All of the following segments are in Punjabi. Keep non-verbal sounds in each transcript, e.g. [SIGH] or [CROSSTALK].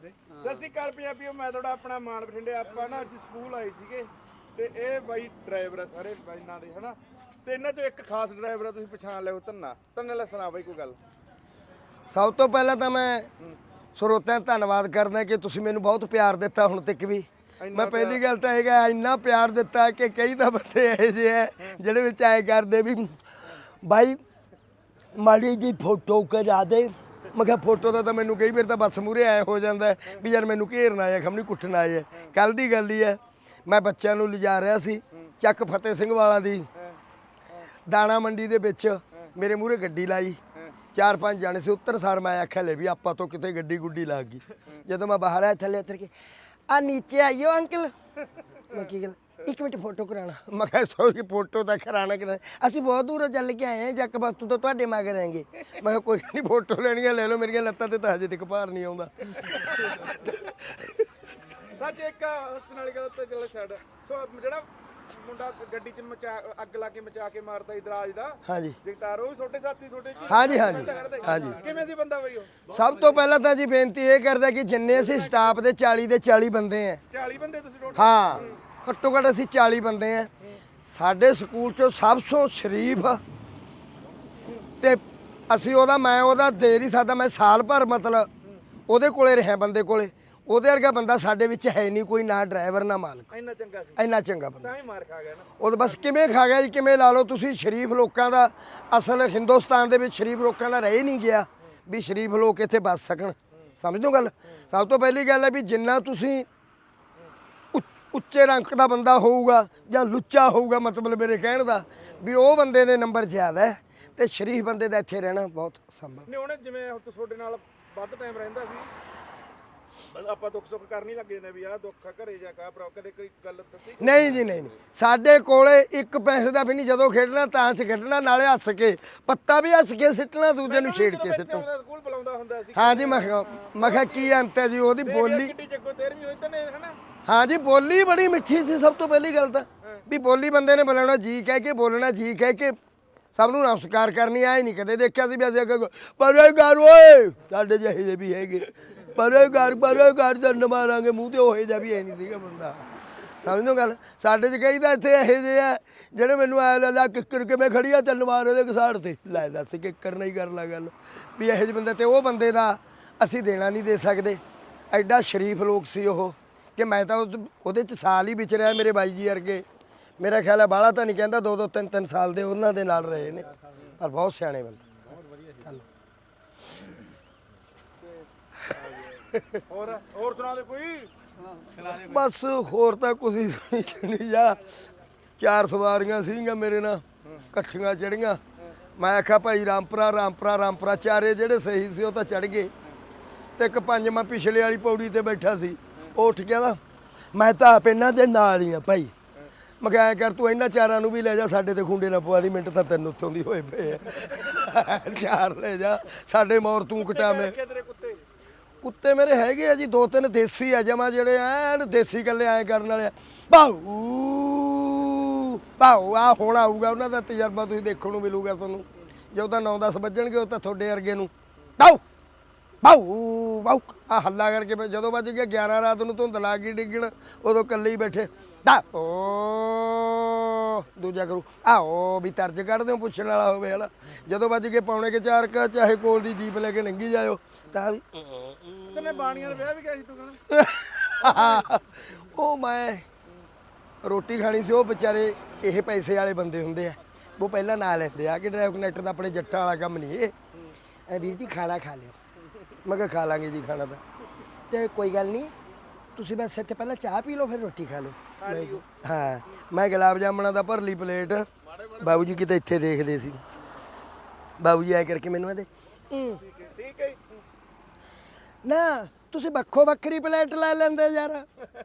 ਸਤਿ ਸ਼੍ਰੀ ਅਕਾਲ ਪੰਜਾਬੀਓ ਮੈਂ ਤੁਹਾਡਾ ਆਪਣਾ ਮਾਨ ਬਠਿੰਡੇ ਆਪਾਂ ਨਾ ਅੱਜ ਸਕੂਲ ਆਏ ਸੀਗੇ ਤੇ ਇਹ ਬਾਈ ਡਰਾਈਵਰ ਆ ਸਾਰੇ ਬਾਈਨਾਂ ਦੇ ਹਨਾ? ਤੇ ਇਹਨਾਂ ਚੋਂ ਇੱਕ ਖਾਸ ਡਰਾਈਵਰ ਆ ਤੁਸੀਂ ਪਛਾਣ ਲਿਓ ਧੰਨਾ। ਧੰਨੇ ਲੈ ਸੁਣਾ ਬਾਈ ਕੋਈ ਗੱਲ। ਸਭ ਤੋਂ ਪਹਿਲਾਂ ਤਾਂ ਮੈਂ ਸਰੋਤਿਆਂ ਦਾ ਧੰਨਵਾਦ ਕਰਦਾ ਕਿ ਤੁਸੀਂ ਮੈਨੂੰ ਬਹੁਤ ਪਿਆਰ ਦਿੱਤਾ ਹੁਣ ਤੱਕ ਵੀ। ਮੈਂ ਪਹਿਲੀ ਗੱਲ ਤਾਂ ਕਿ ਇੰਨਾ ਪਿਆਰ ਦਿੱਤਾ ਕਿ ਕਈ ਤਾਂ ਬੰਦੇ ਇਹੋ ਜਿਹੇ ਹੈ ਜਿਹੜੇ ਵਿੱਚ ਆਏ ਕਰਦੇ ਵੀ ਬਾਈ ਮਾੜੀ ਜੀ ਫੋਟੋ ਕਰਾ ਦੇ। ਮੈਂ ਕਿਹਾ ਫੋਟੋ ਦਾ ਤਾਂ ਮੈਨੂੰ ਕਈ ਵਾਰ ਤਾਂ ਬੱਸ ਮੂਰੇ ਆਏ ਹੋ ਜਾਂਦਾ ਵੀ ਯਾਰ ਮੈਨੂੰ ਘੇਰਨਾ ਆਇਆ ਖਮਣੀ ਕੁੱਟਣਾ ਆਇਆ। ਕੱਲ ਦੀ ਗੱਲ ਹੀ ਹੈ, ਮੈਂ ਬੱਚਿਆਂ ਨੂੰ ਲਿਜਾ ਰਿਹਾ ਸੀ, ਚੱਕ ਫਤਿਹ ਸਿੰਘ ਵਾਲਾ ਦੀ। ਦਾਣਾ ਮੰਡੀ ਦੇ ਵਿੱਚ ਮੇਰੇ ਮੂਹਰੇ ਗੱਡੀ ਲਾਈ। ਚਾਰ ਪੰਜ ਜਾਣੇ ਸੀ, ਉੱਤਰ ਸਾਰ ਮੈਂ ਆਖਿਆ, ਲੈ ਵੀ ਆਪਾਂ ਤੋਂ ਕਿਤੇ ਗੱਡੀ ਗੁੱਡੀ ਲੱਗ ਗਈ। ਜਦੋਂ ਮੈਂ ਬਾਹਰ ਆਇਆ ਥੱਲੇ ਉਤਰ ਕੇ, ਆ ਨੀਚੇ ਆਇਓ ਅੰਕਲ। ਮੈਂ ਕੀ ਗੱਲ ਇੱਕ ਮਿੰਟ ਫੋਟੋ ਕਰਾਣਾ ਮੈਂ ਕਿਹਾ ਸੌਰੀ ਫੋਟੋ ਤਾਂ ਕਰਾਣਾ ਕਿ ਅਸੀਂ ਬਹੁਤ ਦੂਰੋਂ ਚੱਲ ਕੇ ਆਏ ਹਾਂ ਜੱਕ ਬਸਤੂ ਤੋਂ ਤੁਹਾਡੇ ਮਗਰ ਆਏਗੇ ਮੈਂ ਕਿਹਾ ਕੋਈ ਨਹੀਂ ਫੋਟੋ ਲੈਣੀਆਂ ਲੈ ਲਓ ਮੇਰੀਆਂ ਲੱਤਾਂ ਤੇ ਤਾਂ ਹਜੇ ਤੱਕ ਭਾਰ ਨਹੀਂ ਆਉਂਦਾ। ਸੱਚ ਇੱਕ ਹੱਸਣ ਵਾਲੀ ਗੱਲ ਤੇ ਚੱਲ ਛੱਡ। ਸੋ ਜਿਹੜਾ ਮੁੰਡਾ ਗੱਡੀ 'ਚ ਮਚਾ ਅੱਗ ਲਾ ਕੇ ਮਚਾ ਕੇ ਮਾਰਦਾ ਇਦਰਾਜ ਦਾ। ਹਾਂਜੀ। ਜਗਤਾਰ ਉਹ ਵੀ ਛੋਟੇ ਸਾਥੀ ਛੋਟੇ ਹਾਂਜੀ ਹਾਂਜੀ ਹਾਂਜੀ। ਕਿਵੇਂ ਦੀ ਬੰਦਾ ਬਈ ਉਹ? ਸਭ ਤੋਂ ਪਹਿਲਾਂ ਤਾਂ ਜੀ ਬੇਨਤੀ ਇਹ ਕਰਦਾ ਕਿ ਜਿੰਨੇ ਅਸੀਂ ਸਟਾਫ ਦੇ 40 ਦੇ 40 ਬੰਦੇ ਆ। 40 ਬੰਦੇ ਤੁਸੀਂ ਟੋਟਲ ਹਾਂ ਘੱਟੋ ਘੱਟ ਅਸੀਂ 40 ਬੰਦੇ ਆ। ਸਾਡੇ ਸਕੂਲ ਚੋਂ ਸਭ ਤੋਂ ਸ਼ਰੀਫ ਤੇ ਅਸੀਂ ਉਹਦਾ ਮੈਂ ਉਹਦਾ ਦੇ ਨਹੀਂ ਸਕਦਾ ਮੈਂ ਸਾਲ ਭਰ ਮਤਲਬ ਉਹਦੇ ਕੋਲੇ ਰਿਹਾ ਬੰਦੇ ਕੋਲੇ। ਉਹਦੇ ਵਰਗਾ ਬੰਦਾ ਸਾਡੇ ਵਿੱਚ ਹੈ ਨਹੀਂ ਕੋਈ ਨਾ ਡਰਾਈਵਰ ਨਾ ਮਾਲਕ। ਇੰਨਾ ਚੰਗਾ ਸੀ। ਇੰਨਾ ਚੰਗਾ ਬੰਦਾ ਤਾਂ ਹੀ ਮਾਰ ਖਾ ਗਿਆ ਨਾ। ਉਹ ਤਾਂ ਬਸ ਕਿਵੇਂ ਖਾ ਗਿਆ ਜੀ ਕਿਵੇਂ ਲਾ ਲਓ ਤੁਸੀਂ ਸ਼ਰੀਫ ਲੋਕਾਂ ਦਾ ਅਸਲ ਹਿੰਦੁਸਤਾਨ ਦੇ ਵਿੱਚ ਸ਼ਰੀਫ ਲੋਕਾਂ ਦਾ ਰਹਿ ਨਹੀਂ ਗਿਆ ਵੀ ਸ਼ਰੀਫ ਲੋਕ ਇੱਥੇ ਬਸ ਸਕਣ। ਸਮਝੋ ਗੱਲ? ਸਭ ਤੋਂ ਪਹਿਲੀ ਗੱਲ ਹੈ ਵੀ ਜਿੰਨਾ ਤੁਸੀਂ ਉੱਚ- ਰੰਗ ਦਾ ਬੰਦਾ ਹੋਊਗਾ ਜਾਂ ਲੁੱਚਾ ਹੋਊਗਾ ਮਤਲਬ ਮੇਰੇ ਕਹਿਣ ਦਾ ਵੀ ਉਹ ਬੰਦੇ ਦੇ ਨੰਬਰ ਜ਼ਿਆਦਾ ਹੈ ਤੇ ਸ਼ਰੀਫ ਬੰਦੇ ਦਾ ਇੱਥੇ ਰਹਿਣਾ ਬਹੁਤ ਸੰਭਵ ਨਹੀਂ ਉਹਨੇ ਜਿਵੇਂ ਹੁਣ ਤੁਹਾਡੇ ਨਾਲ ਵੱਧ ਟਾਈਮ ਰਹਿੰਦਾ ਸੀ। ਬਸ ਆਪਾਂ ਦੁੱਖ ਸੁੱਖ ਕਰਨੀ ਲੱਗ ਜਾਂਦੇ ਵੀ ਆਹ ਦੁੱਖ ਆ ਘਰੇ ਜਾ ਕਾ ਭਰਾ ਕਦੇ ਕੋਈ ਗੱਲ ਦੱਸੀ? ਨਹੀਂ ਜੀ ਨਹੀਂ ਨਹੀਂ। ਸਾਡੇ ਕੋਲੇ ਇੱਕ ਪੈਸੇ ਦਾ ਵੀ ਨਹੀਂ ਜਦੋਂ ਖੇਡਣਾ ਤਾਂ ਚ ਖੇਡਣਾ ਨਾਲੇ ਹੱਸ ਕੇ। ਪੱਤਾ ਵੀ ਹੱਸ ਕੇ ਸਿੱਟਣਾ ਦੂਜੇ ਨੂੰ ਛੇੜ ਕੇ ਸਿੱਟਣਾ। ਉਹਦਾ ਸਕੂਲ ਬੁਲਾਉਂਦਾ ਹੁੰਦਾ ਸੀ। ਹਾਂ ਜੀ ਮੈਂ ਕਿਹਾ ਮੈਂ ਕਿਹਾ ਕੀ ਅੰਤ ਹੈ ਜੀ ਉਹਦੀ ਬੋਲੀ ਕਿੱਡੀ ਚੱਕੋ 13ਵੀਂ ਹੋਈ ਤਾਂ ਨੇ ਹਨਾ? ਹਾਂ ਜੀ ਬੋਲੀ ਬੜੀ ਮਿੱਠੀ ਸੀ ਸਭ ਤੋਂ ਪਹਿਲੀ ਗੱਲ ਤਾਂ। ਵੀ ਬੋਲੀ ਬੰਦੇ ਨੇ ਬੁਲਾਉਣਾ ਜੀ ਕਹਿ ਕੇ ਬੋਲਣਾ ਜੀ ਕਹਿ ਕੇ ਸਭ ਨੂੰ ਨਮਸਕਾਰ ਕਰਨੀ ਆਏ ਨਹੀਂ ਕਦੇ ਦੇਖਿਆ ਸੀ ਵੀ ਅਸੀਂ ਅੱਗੇ ਪਰੇ ਘਰ ਓਏ ਸਾਡੇ ਜਿਹੇ ਜਿਹੇ ਵੀ ਹੈਗੇ। ਪਰੇ ਘਰ ਪਰੇ ਘਰ ਜੰਨ ਮਾਰਾਂਗੇ, ਮੂੰਹ ਤੇ ਹੋਏ ਜਿਹਾ ਵੀ ਹੈ ਨਹੀਂ ਸੀਗਾ ਬੰਦਾ। ਸਮਝੋ ਗੱਲ? ਸਾਡੇ ਚ ਕਈ ਤਾਂ ਇੱਥੇ ਇਹੋ ਜਿਹੇ ਆ, ਜਿਹੜੇ ਮੈਨੂੰ ਆਇਆ ਲੱਗਦਾ ਕਿੱਕਰ ਕਿਵੇਂ ਖੜੀ ਆ ਚੱਲ ਮਾਰ ਉਹਦੇ ਕਸਾੜ ਤੇ। ਲੈ ਦੱਸ ਕਿੱਕਰ ਨਹੀਂ ਕਰ ਲਾ ਗੱਲ। ਵੀ ਇਹੋ ਜਿਹੇ ਬੰਦੇ ਤੇ ਉਹ ਬੰਦੇ ਦਾ ਅਸੀਂ ਦੇਣਾ ਨਹੀਂ ਦੇ ਸਕਦੇ। ਐਡਾ ਸ਼ਰੀਫ ਲੋਕ ਸੀ ਉਹ, ਕਿ ਮੈਂ ਤਾਂ ਉਸ- ਉਹਦੇ ਚ ਸਾਲ ਹੀ ਵਿਚਰਿਆ ਮੇਰੇ ਬਾਈ ਜੀ ਵਰਗੇ। ਮੇਰਾ ਖਿਆਲ ਹੈ ਬਾਹਲਾ ਤਾਂ ਨਹੀਂ ਕਹਿੰਦਾ ਦੋ ਦੋ ਤਿੰਨ ਤਿੰਨ ਸਾਲ ਦੇ ਉਹਨਾਂ ਦੇ ਨਾਲ ਰਹੇ ਨੇ। ਪਰ ਬਹੁਤ ਸਿਆਣੇ ਬੰਦੇ ਚੱਲ। ਹੋਰ ਹੋਰ ਸੁਣਾ ਦੇ ਕੋਈ? ਬਸ ਹੋਰ ਤਾਂ ਕੁਝ ਹੀ ਸੁਣੀ ਜਾ। ਚਾਰ ਸਵਾਰੀਆਂ ਸੀਗੀਆਂ ਮੇਰੇ ਨਾਲ ਇਕੱਠੀਆਂ ਚੜੀਆਂ ਮੈਂ ਆਖਿਆ ਭਾਈ ਰਾਮਪੁਰਾ ਰਾਮਪੁਰਾ ਰਾਮਪੁਰਾ। ਚਾਰੇ ਜਿਹੜੇ ਸਹੀ ਸੀ ਉਹ ਤਾਂ ਚੜ ਗਏ। ਤੇ ਇੱਕ ਪੰਜਵਾਂ ਪਿਛਲੇ ਵਾਲੀ ਪੌੜੀ ਤੇ ਬੈਠਾ ਸੀ ਉਹ ਉੱਠ ਗਿਆ ਨਾ। ਮੈਂ ਤਾਂ ਆਪ ਇਹਨਾਂ ਦੇ ਨਾਲ ਹੀ ਆ ਭਾਈ। ਮੈਂ ਕਿਹਾ ਐਂ ਕਰ ਤੂੰ ਇਹਨਾਂ ਚਾਰਾਂ ਨੂੰ ਵੀ ਲੈ ਜਾ ਸਾਡੇ ਤੇ ਖੁੰਡੇ ਨਾ ਪਵਾ ਦੀ ਮਿੰਟ ਤਾਂ ਤੈਨੂੰ ਉੱਥੋਂ ਦੀ ਹੋਏ ਪਏ ਆ। [LAUGHS] ਚਾਰ ਲੈ ਜਾ ਸਾਡੇ ਮੌਰ ਤੂੰ ਕਟਾਵੇਂ ਕੁੱਤੇ ਮੇਰੇ ਹੈਗੇ ਆ ਜੀ, ਦੋ ਤਿੰਨ ਦੇਸੀ ਆ, ਜਮਾ ਜਿਹੜੇ ਐਨ ਦੇਸੀ ਗੱਲੇ ਐ ਕਰਨ ਵਾਲੇ ਆ। ਬਾਊ ਬਾਊ ਆ ਹੁਣ ਆਊਗਾ, ਉਹਨਾਂ ਦਾ ਤਜਰਬਾ ਤੁਸੀਂ ਦੇਖਣ ਨੂੰ ਮਿਲੂਗਾ ਤੁਹਾਨੂੰ। ਜਦੋਂ ਤਾਂ 9-10 ਵੱਜਣਗੇ, ਉਹ ਤਾਂ ਤੁਹਾਡੇ ਵਰਗੇ ਨੂੰ। ਬਾਊ ਬਾਊ ਬਾਊ ਆ ਹੱਲਾ ਕਰਕੇ ਜਦੋਂ ਵੱਜ ਗਿਆ 11 ਰਾਤ ਨੂੰ ਧੁੰਦ ਲੱਗ ਕੇ ਡਿੱਗਣ, ਉਦੋਂ ਇਕੱਲੇ ਹੀ ਬੈਠੇ। ਦਾ ਓ ਦੂਜਾ ਕਰੂ। ਆਓ ਵੀ ਤਰਜ ਕੱਢਦੇ ਹੋ ਪੁੱਛਣ ਵਾਲਾ ਹੋਵੇ ਹਨਾ। ਜਦੋਂ ਵੱਜ ਗਏ ਪੌਣੇ ਕੇ ਚਾਰ ਕ ਚਾਹੇ ਕੋਲ ਦੀ ਜੀਪ ਲੈ ਕੇ ਲੰਘੀ ਜਾਇਓ ਤਾਂ ਵੀ ਤੈਨੇ ਬਾਣੀਆਂ ਦਾ ਵਿਆਹ ਵੀ ਸੀ ਤੂੰ ਕਹਿੰਦਾ? [LAUGHS] ਉਹ ਮੈਂ ਰੋਟੀ ਖਾਣੀ ਸੀ ਉਹ ਵਿਚਾਰੇ ਇਹ ਪੈਸੇ ਵਾਲੇ ਬੰਦੇ ਹੁੰਦੇ ਆ। ਉਹ ਪਹਿਲਾਂ ਨਾਂ ਲੈਂਦੇ ਆ ਕਿ ਡਰਾਈਵ ਕਨੈਕਟਰ ਦਾ ਆਪਣੇ ਜੱਟਾਂ ਵਾਲਾ ਕੰਮ ਨਹੀਂ ਇਹ। ਐ ਵੀਰ ਜੀ ਖਾਣਾ ਖਾ ਲਿਓ। ਮੈਂ ਕਿਹਾ ਖਾ ਲਾਂਗੇ ਜੀ ਖਾਣਾ ਤਾਂ। ਤੇ ਕੋਈ ਗੱਲ ਨਹੀਂ ਤੁਸੀਂ ਬਸ ਇੱਥੇ ਪਹਿਲਾਂ ਚਾਹ ਪੀ ਲਓ ਫਿਰ ਰੋਟੀ ਖਾ ਲਓ। ਮੈਂ ਹਾਂ ਮੈਂ ਗੁਲਾਬ ਜਾਮਣਾ ਦਾ ਭਰ ਲਈ ਪਲੇਟ। ਬਾਬੂ ਜੀ ਕਿਤੇ ਇੱਥੇ ਦੇਖਦੇ ਸੀ। ਬਾਬੂ ਜੀ ਐ ਕਰਕੇ ਮੈਨੂੰ ਹੂੰ। ਠੀਕ ਹੈ ਨਾ ਤੁਸੀਂ ਵੱਖੋ ਵੱਖਰੀ ਪਲੇਟ ਲੈ ਲੈਂਦੇ ਯਾਰ।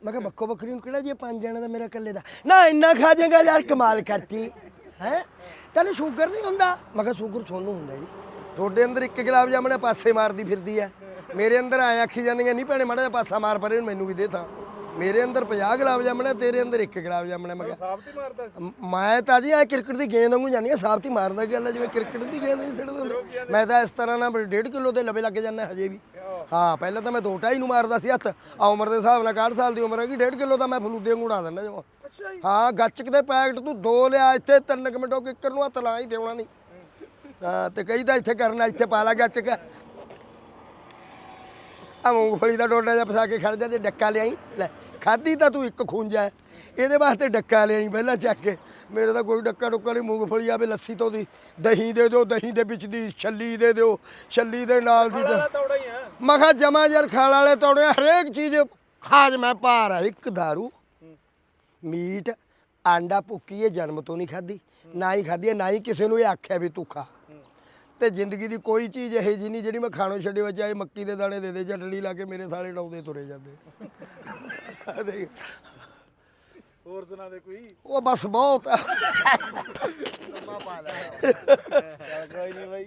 ਮੈਂ ਕਿਹਾ ਵੱਖੋ ਵੱਖਰੀ ਨੂੰ ਕਿਹੜਾ ਜੀ ਪੰਜ ਜਣੇ ਦਾ ਮੇਰਾ ਇਕੱਲੇ ਦਾ। ਨਾ ਇੰਨਾ ਖਾ ਜਾਏਗਾ ਯਾਰ ਕਮਾਲ ਕਰਤੀ। ਹੈ? ਤੈਨੂੰ ਸ਼ੂਗਰ ਨਹੀਂ ਹੁੰਦਾ? ਮੈਂ ਕਿਹਾ ਸ਼ੂਗਰ ਤੁਹਾਨੂੰ ਹੁੰਦਾ ਜੀ। ਤੁਹਾਡੇ ਅੰਦਰ ਇੱਕ ਗੁਲਾਬ ਜਾਮਣੇ ਪਾਸੇ ਮਾਰਦੀ ਫਿਰਦੀ ਐ ਮੇਰੇ ਅੰਦਰ ਆਏ ਆਖੀ ਜਾਂਦੀਆਂ ਨਹੀਂ ਭੈਣੇ ਮਾੜਾ ਜਿਹਾ ਪਾਸਾ ਮਾਰ ਪਰੇ ਮੈਨੂੰ ਵੀ ਦੇ ਤਾਂ। ਮੇਰੇ ਅੰਦਰ 50 ਗੁਲਾਬ ਜਾਮਣੇ ਤੇਰੇ ਅੰਦਰ ਇੱਕ ਗੁਲਾਬ ਜਾਮਣੇ ਮੈਂ ਕਿਹਾ ਸਾਬਤੀ ਮਾਰਦਾ ਸੀ। ਮ- ਮੈਂ ਤਾਂ ਜੀ ਐ ਕ੍ਰਿਕਟ ਦੀ ਗੇਂਦ ਵਾਂਗੂ ਜਾਂਦੀ ਆ ਸਾਬਤੀ ਮਾਰਦਾ ਗੱਲ ਆ, ਜਿਵੇਂ ਕ੍ਰਿਕਟ ਦੀ ਗੇਂਦ ਨਹੀਂ ਸਿੱਟਦੇ ਹੁੰਦੇ। ਮੈਂ ਤਾਂ ਇਸ ਤਰ੍ਹਾਂ ਨਾਲ 1.5 ਕਿਲੋ ਦੇ ਲਵੇ ਲੱਗ ਜਾਂਦਾ ਹਜੇ ਵੀ। ਹਾਂ ਪਹਿਲਾਂ ਤਾਂ ਮੈਂ ਦੋ ਢਾਈ ਨੂੰ ਮਾਰਦਾ ਸੀ ਹੱਥ ਆ ਉਮਰ ਦੇ ਹਿਸਾਬ ਨਾਲ 61 ਸਾਲ ਦੀ ਉਮਰ ਹੈਗੀ 1.5 ਕਿਲੋ ਤਾਂ ਮੈਂ ਫਲੂਦੇ ਵਾਂਗੂ ਉਡਾ ਦਿੰਦਾ ਜਮਾ। ਅੱਛਾ ਜੀ। ਹਾਂ ਗੱਚਕ ਦੇ ਪੈਕਟ ਤੂੰ ਦੋ ਲਿਆ ਇੱਥੇ ਤਿੰਨ ਕੁ ਮਿੰਟੋ ਕਿੱਕਰ ਨੂੰ ਹੱਥ ਲਾ ਹੀ ਦੇਉਣਾ ਨਹੀਂ। ਹਾਂ ਤੇ ਕਈ ਤਾਂ ਇੱਥੇ ਕਰਨਾ ਇੱਥੇ ਪਾ ਲਾ ਗੱਚਕ। ਆ ਮੂੰਗਫਲੀ ਦਾ ਡੋਡਾ ਜਿਹਾ ਫਸਾ ਕੇ ਖੜ ਜਾ ਤੇ ਡੱਕਾ ਲਿਆਈ। ਲੈ ਖਾਦੀ ਤਾਂ ਤੂੰ ਇੱਕ ਖੂੰਜਾ ਹੈ। ਇਹਦੇ ਵਾਸਤੇ ਡੱਕਾ ਲਿਆਈ ਪਹਿਲਾਂ ਚੱਕ ਕੇ। ਮੇਰੇ ਤਾਂ ਕੋਈ ਡੱਕਾ ਡੁੱਕਾ ਨਹੀਂ ਮੂੰਗਫਲੀ ਆਵੇ ਲੱਸੀ ਤੋਂ ਦੀ। ਦਹੀਂ ਦੇ ਦਿਓ ਦਹੀਂ ਦੇ ਵਿੱਚ ਦੀ ਛੱਲੀ ਦੇ ਦਿਓ ਛੱਲੀ ਦੇ ਨਾਲ ਦੀ ਤੌੜਾ ਹੀ ਆ। ਮੈਂ ਕਿਹਾ ਜਮਾ ਯਾਰ ਖਾਲ ਵਾਲੇ ਤੋੜੇ ਹਰੇਕ ਚੀਜ਼ ਹਾਜ਼ਮੇ ਭਾਰ ਹੈ ਇੱਕ दारू ਮੀਟ ਆਂਡਾ ਭੁੱਕੀ ਇਹ ਜਨਮ ਤੋਂ ਨਹੀਂ ਖਾਦੀ ਨਾ ਹੀ ਖਾਦੀ ਨਾ ਹੀ ਕਿਸੇ ਨੂੰ ਇਹ ਆਖਿਆ ਵੀ ਤੂੰ ਖਾ। ਤੇ ਜ਼ਿੰਦਗੀ ਦੀ ਕੋਈ ਚੀਜ਼ ਇਹੋ ਜਿਹੀ ਨਹੀਂ ਜਿਹੜੀ ਮੈਂ ਖਾਣੋਂ ਛੱਡੇ ਵਿੱਚ ਆਏ ਮੱਕੀ ਦੇ ਦਾਣੇ ਦੇ ਦੇ ਚਟਣੀ ਲਾ ਕੇ ਮੇਰੇ ਸਾਲੇ ਡਾਉਂਦੇ ਤੁਰੇ ਜਾਂਦੇ। ਦੇਖ, ਹੋਰ ਸੁਣਾ ਦੇ ਕੋਈ? ਉਹ ਬਸ ਬਹੁਤ। ਆ। [LAUGHS] ਕੋਈ ਨਹੀਂ ਬਾਈ।